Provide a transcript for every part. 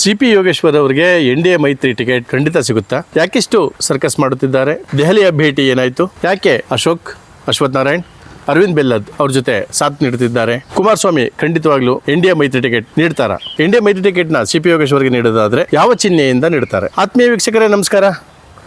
C P Yogeshwar ಅವರಿಗೆ N D A ಮೈತ್ರಿ ticket ಖಂಡಿತ ಸಿಗುತ್ತಾ? ಯಾಕಿಷ್ಟು ಸರ್ಕಸ್ ಮಾಡುತ್ತಿದ್ದಾರೆ? ದೆಹಲಿಯ ಭೇಟಿ ಏನಾಯ್ತು? ಯಾಕೆ ಅಶೋಕ್ ಅಶ್ವಥ್ ನಾರಾಯಣ್ ಅರವಿಂದ್ ಬೆಲ್ಲದ್ ಅವ್ರ ಜೊತೆ ಸಾಥ್ ನೀಡುತ್ತಿದ್ದಾರೆ? ಕುಮಾರಸ್ವಾಮಿ ಖಂಡಿತವಾಗ್ಲೂ ಎ ಮೈತ್ರಿ ಟಿಕೆಟ್ ನೀಡ್ತಾರಾ? ಎನ್ ಡಿ ಎ ಮೈತ್ರಿ ಟಿಕೆಟ್ನ ಸಿ ಪಿ ಯೋಗೇಶ್ವರ್ಗೆ ನೀಡೋದಾದ್ರೆ ಯಾವ ಚಿಹ್ನೆಯಿಂದ ನೀಡ್ತಾರೆ? ಆತ್ಮೀಯ ವೀಕ್ಷಕರೇ, ನಮಸ್ಕಾರ.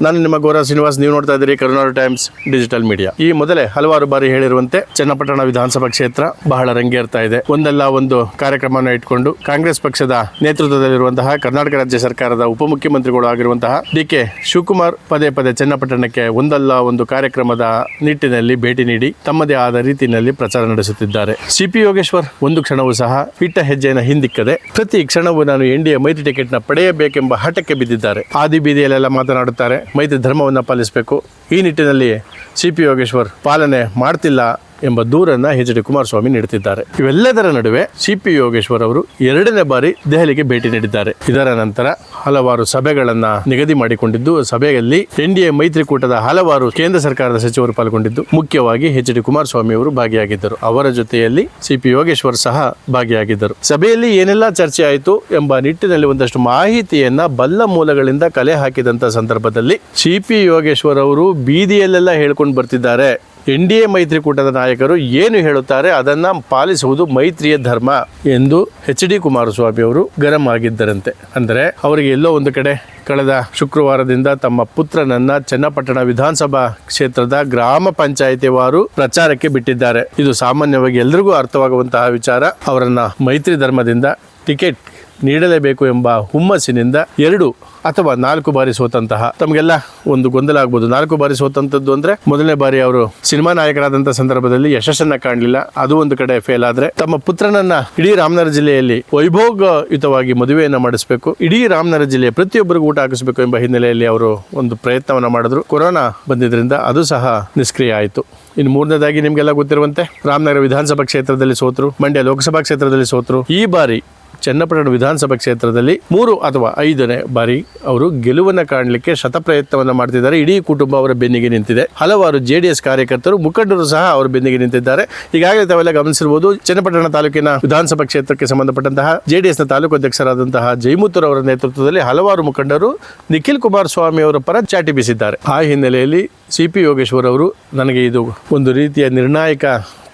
ನಾನು ನಿಮ್ಮ ಗೌರವ ಶ್ರೀನಿವಾಸ್, ನೀವು ನೋಡ್ತಾ ಇದ್ದೀರಿ ಕರುನಾಡು ಟೈಮ್ಸ್ ಡಿಜಿಟಲ್ ಮೀಡಿಯಾ. ಈ ಮೊದಲೇ ಹಲವಾರು ಬಾರಿ ಹೇಳಿರುವಂತೆ ಚನ್ನಪಟ್ಟಣ ವಿಧಾನಸಭಾ ಕ್ಷೇತ್ರ ಬಹಳ ರಂಗೇರ್ತಾ ಇದೆ. ಒಂದಲ್ಲ ಒಂದು ಕಾರ್ಯಕ್ರಮವನ್ನು ಇಟ್ಕೊಂಡು ಕಾಂಗ್ರೆಸ್ ಪಕ್ಷದ ನೇತೃತ್ವದಲ್ಲಿರುವಂತಹ ಕರ್ನಾಟಕ ರಾಜ್ಯ ಸರ್ಕಾರದ ಉಪಮುಖ್ಯಮಂತ್ರಿಗಳು ಆಗಿರುವಂತಹ ಡಿ ಕೆ ಶಿವಕುಮಾರ್ ಪದೇ ಪದೇ ಚನ್ನಪಟ್ಟಣಕ್ಕೆ ಒಂದಲ್ಲ ಒಂದು ಕಾರ್ಯಕ್ರಮದ ನಿಟ್ಟಿನಲ್ಲಿ ಭೇಟಿ ನೀಡಿ ತಮ್ಮದೇ ಆದ ರೀತಿಯಲ್ಲಿ ಪ್ರಚಾರ ನಡೆಸುತ್ತಿದ್ದಾರೆ. ಸಿಪಿ ಯೋಗೇಶ್ವರ್ ಒಂದು ಕ್ಷಣವೂ ಸಹ ಇಟ್ಟ ಹೆಜ್ಜೆಯನ್ನು ಹಿಂದಿಕ್ಕದೆ ಪ್ರತಿ ಕ್ಷಣವೂ ನಾನು ಎನ್ ಡಿ ಎ ಮೈತ್ರಿ ಟಿಕೆಟ್ನ ಪಡೆಯಬೇಕೆಂಬ ಹಠಕ್ಕೆ ಬಿದ್ದಿದ್ದಾರೆ. ಆದಿ ಬೀದಿಯಲ್ಲೆಲ್ಲ ಮಾತನಾಡುತ್ತಾರೆ ಮೈತ್ರಿ ಧರ್ಮವನ್ನು ಪಾಲಿಸಬೇಕು. ಈ ನಿಟ್ಟಿನಲ್ಲಿ ಸಿ ಪಿ ಯೋಗೇಶ್ವರ್ ಪಾಲನೆ ಮಾಡ್ತಿಲ್ಲ. ಎಂಬ ದೂರನ್ನು ಎಚ್ ಡಿ ಕುಮಾರಸ್ವಾಮಿ ನೀಡುತ್ತಿದ್ದಾರೆ. ಇವೆಲ್ಲದರ ನಡುವೆ ಸಿ ಪಿ ಯೋಗೇಶ್ವರ್ ಅವರು ಎರಡನೇ ಬಾರಿ ದೆಹಲಿಗೆ ಭೇಟಿ ನೀಡಿದ್ದಾರೆ. ಇದರ ನಂತರ ಹಲವಾರು ಸಭೆಗಳನ್ನು ನಿಗದಿ ಮಾಡಿಕೊಂಡಿದ್ದು, ಸಭೆಯಲ್ಲಿ ಎನ್ ಡಿ ಎ ಮೈತ್ರಿಕೂಟದ ಹಲವಾರು ಕೇಂದ್ರ ಸರ್ಕಾರದ ಸಚಿವರು ಪಾಲ್ಗೊಂಡಿದ್ದು, ಮುಖ್ಯವಾಗಿ ಎಚ್ ಡಿ ಕುಮಾರಸ್ವಾಮಿ ಅವರು ಭಾಗಿಯಾಗಿದ್ದರು. ಅವರ ಜೊತೆಯಲ್ಲಿ ಸಿ ಪಿ ಯೋಗೇಶ್ವರ್ ಸಹ ಭಾಗಿಯಾಗಿದ್ದರು. ಸಭೆಯಲ್ಲಿ ಏನೆಲ್ಲ ಚರ್ಚೆ ಆಯಿತು ಎಂಬ ನಿಟ್ಟಿನಲ್ಲಿ ಒಂದಷ್ಟು ಮಾಹಿತಿಯನ್ನ ಬಲ್ಲ ಮೂಲಗಳಿಂದ ಕಲೆ ಹಾಕಿದಂತ ಸಂದರ್ಭದಲ್ಲಿ ಸಿ ಪಿ ಯೋಗೇಶ್ವರ್ ಅವರು ಬೀದಿಯಲ್ಲೆಲ್ಲ ಹೇಳ್ಕೊಂಡು ಬರ್ತಿದ್ದಾರೆ. ಎನ್ ಡಿ ಎ ಮೈತ್ರಿಕೂಟದ ನಾಯಕರು ಏನು ಹೇಳುತ್ತಾರೆ ಅದನ್ನ ಪಾಲಿಸುವುದು ಮೈತ್ರಿಯ ಧರ್ಮ ಎಂದು ಎಚ್ ಡಿ ಕುಮಾರಸ್ವಾಮಿ ಅವರು ಗರಂ ಆಗಿದ್ದರಂತೆ. ಅಂದರೆ ಅವರಿಗೆ ಎಲ್ಲೋ ಒಂದು ಕಡೆ ಕಳೆದ ಶುಕ್ರವಾರದಿಂದ ತಮ್ಮ ಪುತ್ರನನ್ನ ಚನ್ನಪಟ್ಟಣ ವಿಧಾನಸಭಾ ಕ್ಷೇತ್ರದ ಗ್ರಾಮ ಪಂಚಾಯಿತಿವಾರು ಪ್ರಚಾರಕ್ಕೆ ಬಿಟ್ಟಿದ್ದಾರೆ. ಇದು ಸಾಮಾನ್ಯವಾಗಿ ಎಲ್ರಿಗೂ ಅರ್ಥವಾಗುವಂತಹ ವಿಚಾರ. ಅವರನ್ನ ಮೈತ್ರಿ ಧರ್ಮದಿಂದ ಟಿಕೆಟ್ ನೀಡಲೇಬೇಕು ಎಂಬ ಹುಮ್ಮಸ್ಸಿನಿಂದ ಎರಡು ಅಥವಾ ನಾಲ್ಕು ಬಾರಿ ಸೋತಂತಹ ತಮಗೆಲ್ಲ ಒಂದು ಗೊಂದಲ ಆಗ್ಬೋದು. ನಾಲ್ಕು ಬಾರಿ ಸೋತಂಥದ್ದು ಅಂದ್ರೆ ಮೊದಲನೇ ಬಾರಿ ಅವರು ಸಿನಿಮಾ ನಾಯಕರಾದಂಥ ಸಂದರ್ಭದಲ್ಲಿ ಯಶಸ್ಸನ್ನ ಕಾಣಲಿಲ್ಲ. ಅದು ಒಂದು ಕಡೆ ಫೇಲ್ ಆದ್ರೆ ತಮ್ಮ ಪುತ್ರನನ್ನ ಇಡೀ ರಾಮನಗರ ಜಿಲ್ಲೆಯಲ್ಲಿ ವೈಭೋಗಯುತವಾಗಿ ಮದುವೆಯನ್ನು ಮಾಡಿಸಬೇಕು. ಇಡೀ ರಾಮನಗರ ಜಿಲ್ಲೆಯ ಪ್ರತಿಯೊಬ್ಬರಿಗೂ ಊಟ ಹಾಕಿಸಬೇಕು ಎಂಬ ಹಿನ್ನೆಲೆಯಲ್ಲಿ ಅವರು ಒಂದು ಪ್ರಯತ್ನವನ್ನ ಮಾಡಿದ್ರು. ಕೊರೋನಾ ಬಂದಿದ್ರಿಂದ ಅದು ಸಹ ನಿಷ್ಕ್ರಿಯ ಆಯಿತು. ಇನ್ನು ಮೂರನೇದಾಗಿ ನಿಮಗೆಲ್ಲ ಗೊತ್ತಿರುವಂತೆ, ರಾಮನಗರ ವಿಧಾನಸಭಾ ಕ್ಷೇತ್ರದಲ್ಲಿ ಸೋತರು, ಮಂಡ್ಯ ಲೋಕಸಭಾ ಕ್ಷೇತ್ರದಲ್ಲಿ ಸೋತರು. ಈ ಬಾರಿ ಚನ್ನಪಟ್ಟಣ ವಿಧಾನಸಭಾ ಕ್ಷೇತ್ರದಲ್ಲಿ ಮೂರು ಅಥವಾ ಐದನೇ ಬಾರಿ ಅವರು ಗೆಲುವನ್ನು ಕಾಣಲಿಕ್ಕೆ ಶತಪ್ರಯತ್ನವನ್ನು ಮಾಡ್ತಿದ್ದಾರೆ. ಇಡೀ ಕುಟುಂಬ ಅವರ ಬೆನ್ನಿಗೆ ನಿಂತಿದೆ. ಹಲವಾರು ಜೆ ಡಿ ಎಸ್ ಕಾರ್ಯಕರ್ತರು, ಮುಖಂಡರು ಸಹ ಅವರ ಬೆನ್ನಿಗೆ ನಿಂತಿದ್ದಾರೆ. ಈಗಾಗಲೇ ತಾವೆಲ್ಲ ಗಮನಿಸಿರಬಹುದು ಚನ್ನಪಟ್ಟಣ ತಾಲೂಕಿನ ವಿಧಾನಸಭಾ ಕ್ಷೇತ್ರಕ್ಕೆ ಸಂಬಂಧಪಟ್ಟಂತಹ ಜೆ ಡಿ ಎಸ್ನ ತಾಲೂಕು ಅಧ್ಯಕ್ಷರಾದಂತಹ ಜೈಮುತ್ತೂರ್ ಅವರ ನೇತೃತ್ವದಲ್ಲಿ ಹಲವಾರು ಮುಖಂಡರು ನಿಖಿಲ್ ಕುಮಾರಸ್ವಾಮಿ ಅವರ ಪರ ಚಾಟಿ ಬೀಸಿದ್ದಾರೆ. ಆ ಹಿನ್ನೆಲೆಯಲ್ಲಿ ಸಿ ಪಿ ಯೋಗೇಶ್ವರ್ ಅವರು, ನನಗೆ ಇದು ಒಂದು ರೀತಿಯ ನಿರ್ಣಾಯಕ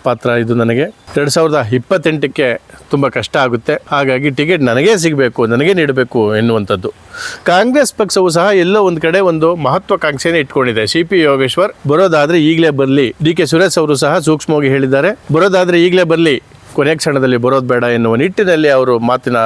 ಪಾತ್ರ ಇದು ನನಗೆ. ಎರಡು ಸಾವಿರದ ಇಪ್ಪತ್ತೆಂಟಕ್ಕೆ ತುಂಬ ಕಷ್ಟ ಆಗುತ್ತೆ. ಹಾಗಾಗಿ ಟಿಕೆಟ್ ನನಗೇ ಸಿಗಬೇಕು, ನನಗೇ ನೀಡಬೇಕು ಎನ್ನುವಂಥದ್ದು. ಕಾಂಗ್ರೆಸ್ ಪಕ್ಷವು ಸಹ ಎಲ್ಲೋ ಒಂದು ಕಡೆ ಒಂದು ಮಹತ್ವಾಕಾಂಕ್ಷೆಯನ್ನು ಇಟ್ಕೊಂಡಿದೆ. ಸಿ ಪಿ ಯೋಗೇಶ್ವರ್ ಬರೋದಾದ್ರೆ ಈಗಲೇ ಬರಲಿ. ಡಿ ಕೆ ಸುರೇಶ್ ಅವರು ಸಹ ಸೂಕ್ಷ್ಮವಾಗಿ ಹೇಳಿದ್ದಾರೆ. ಬರೋದಾದ್ರೆ ಈಗಲೇ ಬರಲಿ. ಕೊನೆ ಕ್ಷಣದಲ್ಲಿ ಬರೋದು ಬೇಡ ಎನ್ನುವ ನಿಟ್ಟಿನಲ್ಲಿ ಅವರು ಮಾತಿನ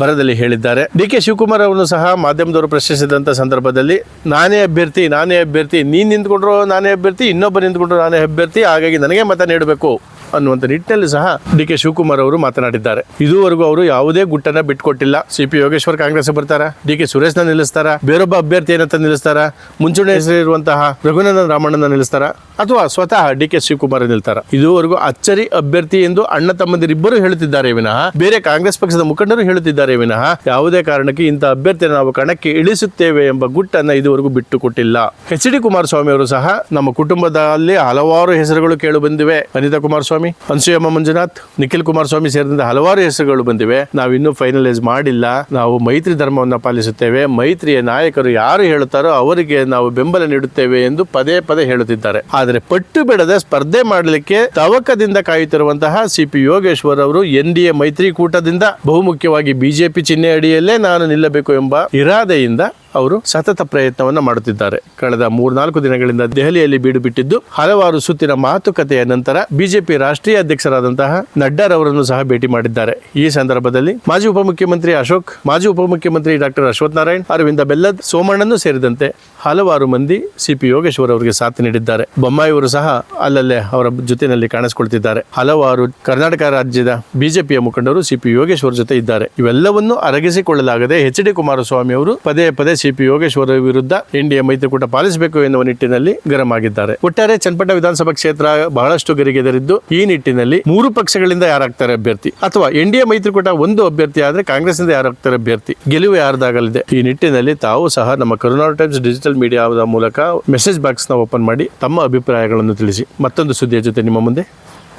ಬರದಲ್ಲಿ ಹೇಳಿದ್ದಾರೆ. ಡಿ ಕೆ ಶಿವಕುಮಾರ್ ಅವರನ್ನು ಸಹ ಮಾಧ್ಯಮದವರು ಪ್ರಶ್ನಿಸಿದಂಥ ಸಂದರ್ಭದಲ್ಲಿ, ನಾನೇ ಅಭ್ಯರ್ಥಿ ನಾನೇ ಅಭ್ಯರ್ಥಿ, ನೀನು ನಿಂತ್ಕೊಂಡ್ರು ನಾನೇ ಅಭ್ಯರ್ಥಿ ಇನ್ನೊಬ್ಬರು ನಿಂತ್ಕೊಂಡ್ರು ನಾನೇ ಅಭ್ಯರ್ಥಿ, ಹಾಗಾಗಿ ನನಗೆ ಮತ ನೀಡಬೇಕು. ಅನ್ನುವಂಥ ನಿಟ್ಟಿನಲ್ಲಿ ಸಹ ಡಿ ಕೆ ಶಿವಕುಮಾರ್ ಅವರು ಮಾತನಾಡಿದ್ದಾರೆ. ಇದುವರೆಗೂ ಅವರು ಯಾವುದೇ ಗುಟ್ಟನ್ನ ಬಿಟ್ಕೊಟ್ಟಿಲ್ಲ. ಸಿ ಪಿ ಯೋಗೇಶ್ವರ್ ಕಾಂಗ್ರೆಸ್ ಬರ್ತಾರ? ಡಿ ಕೆ ಸುರೇಶ್ನ ನಿಲ್ಲಿಸ್ತಾರ? ಬೇರೊಬ್ಬ ಅಭ್ಯರ್ಥಿಯನ್ನ ನಿಲ್ಲಿಸ್ತಾರ? ಮುಂಚೂಣಿ ಹೆಸರಿರುವಂತಹ ರಘುನಂದನ್ ರಾಮಣ್ಣನ ನಿಲ್ಲಿಸ್ತಾರ? ಅಥವಾ ಸ್ವತಃ ಡಿ ಕೆ ಶಿವಕುಮಾರ್ ನಿಲ್ತಾರ? ಇದುವರೆಗೂ ಅಚ್ಚರಿ ಅಭ್ಯರ್ಥಿ ಎಂದು ಅಣ್ಣ ತಮ್ಮಂದಿರಿಬ್ಬರು ಹೇಳುತ್ತಿದ್ದಾರೆ ವಿನಃ, ಬೇರೆ ಕಾಂಗ್ರೆಸ್ ಪಕ್ಷದ ಮುಖಂಡರು ಹೇಳುತ್ತಿದ್ದಾರೆ ವಿನಃ, ಯಾವುದೇ ಕಾರಣಕ್ಕೆ ಇಂಥ ಅಭ್ಯರ್ಥಿಯನ್ನು ನಾವು ಕಣಕ್ಕೆ ಇಳಿಸುತ್ತೇವೆ ಎಂಬ ಗುಟ್ಟನ್ನ ಇದುವರೆಗೂ ಬಿಟ್ಟು ಕೊಟ್ಟಿಲ್ಲ ಎಚ್ ಡಿ ಕುಮಾರಸ್ವಾಮಿ ಅವರು ಸಹ ನಮ್ಮ ಕುಟುಂಬದಲ್ಲಿ ಹಲವಾರು ಹೆಸರುಗಳು ಕೇಳು ಬಂದಿವೆ. ಅನಿತಾ ಕುಮಾರಸ್ವಾಮಿ ಅನ್ಸೂಯಮ್ಮ ಮಂಜುನಾಥ್, ನಿಖಿಲ್ ಕುಮಾರಸ್ವಾಮಿ ಸೇರಿದಂತೆ ಹಲವಾರು ಹೆಸರುಗಳು ಬಂದಿವೆ. ನಾವು ಇನ್ನೂ ಫೈನಲೈಸ್ ಮಾಡಿಲ್ಲ. ನಾವು ಮೈತ್ರಿ ಧರ್ಮವನ್ನು ಪಾಲಿಸುತ್ತೇವೆ. ಮೈತ್ರಿಯ ನಾಯಕರು ಯಾರು ಹೇಳುತ್ತಾರೋ ಅವರಿಗೆ ನಾವು ಬೆಂಬಲ ನೀಡುತ್ತೇವೆ ಎಂದು ಪದೇ ಪದೇ ಹೇಳುತ್ತಿದ್ದಾರೆ. ಆದರೆ ಪಟ್ಟು ಬಿಡದೆ ಸ್ಪರ್ಧೆ ಮಾಡಲಿಕ್ಕೆ ತವಕದಿಂದ ಕಾಯುತ್ತಿರುವಂತಹ ಸಿ ಪಿ ಯೋಗೇಶ್ವರ್ ಅವರು ಎನ್ ಡಿ ಎ ಮೈತ್ರಿಕೂಟದಿಂದ ಬಹುಮುಖ್ಯವಾಗಿ ಬಿಜೆಪಿ ಚಿಹ್ನೆ ಅಡಿಯಲ್ಲೇ ನಾನು ನಿಲ್ಲಬೇಕು ಎಂಬ ಇರಾದೆಯಿಂದ ಅವರು ಸತತ ಪ್ರಯತ್ನವನ್ನು ಮಾಡುತ್ತಿದ್ದಾರೆ. ಕಳೆದ ಮೂರ್ನಾಲ್ಕು ದಿನಗಳಿಂದ ದೆಹಲಿಯಲ್ಲಿ ಬೀಡು ಬಿಟ್ಟಿದ್ದು ಹಲವಾರು ಸುತ್ತಿನ ಮಾತುಕತೆಯ ನಂತರ ಬಿಜೆಪಿ ರಾಷ್ಟ್ರೀಯ ಅಧ್ಯಕ್ಷರಾದಂತಹ ನಡ್ಡಾರವರನ್ನು ಸಹ ಭೇಟಿ ಮಾಡಿದ್ದಾರೆ. ಈ ಸಂದರ್ಭದಲ್ಲಿ ಮಾಜಿ ಉಪಮುಖ್ಯಮಂತ್ರಿ ಅಶೋಕ್, ಮಾಜಿ ಉಪಮುಖ್ಯಮಂತ್ರಿ ಡಾಕ್ಟರ್ ಅಶ್ವಥ್ ನಾರಾಯಣ್, ಅರವಿಂದ ಬೆಲ್ಲದ್, ಸೋಮಣ್ಣನು ಸೇರಿದಂತೆ ಹಲವಾರು ಮಂದಿ ಸಿಪಿ ಯೋಗೇಶ್ವರ್ ಅವರಿಗೆ ಸಾಥ್ ನೀಡಿದ್ದಾರೆ. ಬೊಮ್ಮಾಯಿಯವರು ಸಹ ಅಲ್ಲಲ್ಲೇ ಅವರ ಜೊತೆಯಲ್ಲಿ ಕಾಣಿಸಿಕೊಳ್ತಿದ್ದಾರೆ. ಹಲವಾರು ಕರ್ನಾಟಕ ರಾಜ್ಯದ ಬಿಜೆಪಿಯ ಮುಖಂಡರು ಸಿಪಿ ಯೋಗೇಶ್ವರ್ ಜೊತೆ ಇದ್ದಾರೆ. ಇವೆಲ್ಲವನ್ನೂ ಅರಗಿಸಿಕೊಳ್ಳಲಾಗದೆ ಎಚ್ ಡಿ ಕುಮಾರಸ್ವಾಮಿ ಅವರು ಪದೇ ಪದೇ ಸಿ ಪಿ ಯೋಗೇಶ್ವರ ವಿರುದ್ಧ ಎನ್ ಡಿ ಮೈತ್ರಿಕೂಟ ಪಾಲಿಸಬೇಕು ಎನ್ನುವ ನಿಟ್ಟಿನಲ್ಲಿ ಗರಂ ಆಗಿದ್ದಾರೆ ಒಟ್ಟಾರೆ ಚನ್ನಪಟ್ಟ ವಿಧಾನಸಭಾ ಕ್ಷೇತ್ರ ಬಹಳಷ್ಟು ಗರಿಗೆದರಿದ್ದು, ಈ ನಿಟ್ಟಿನಲ್ಲಿ ಮೂರು ಪಕ್ಷಗಳಿಂದ ಯಾರಾಗ್ತಾರೆ ಅಭ್ಯರ್ಥಿ? ಅಥವಾ ಎನ್ ಡಿ ಎ ಮೈತ್ರಿಕೂಟ ಒಂದು ಅಭ್ಯರ್ಥಿ ಆದ್ರೆ ಕಾಂಗ್ರೆಸ್ನಿಂದ ಯಾರಾಗ್ತಾರೆ ಅಭ್ಯರ್ಥಿ? ಗೆಲುವು ಯಾರ್ದಾಗಲಿದೆ? ಈ ನಿಟ್ಟಿನಲ್ಲಿ ತಾವು ಸಹ ನಮ್ಮ ಕರುನಾಡು ಟೈಮ್ಸ್ ಡಿಜಿಟಲ್ ಮೀಡಿಯಾದ ಮೂಲಕ ಮೆಸೇಜ್ ಬಾಕ್ಸ್ನ ಓಪನ್ ಮಾಡಿ ತಮ್ಮ ಅಭಿಪ್ರಾಯಗಳನ್ನು ತಿಳಿಸಿ. ಮತ್ತೊಂದು ಸುದ್ದಿಯ ಜೊತೆ ನಿಮ್ಮ ಮುಂದೆ.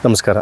ನಮಸ್ಕಾರ.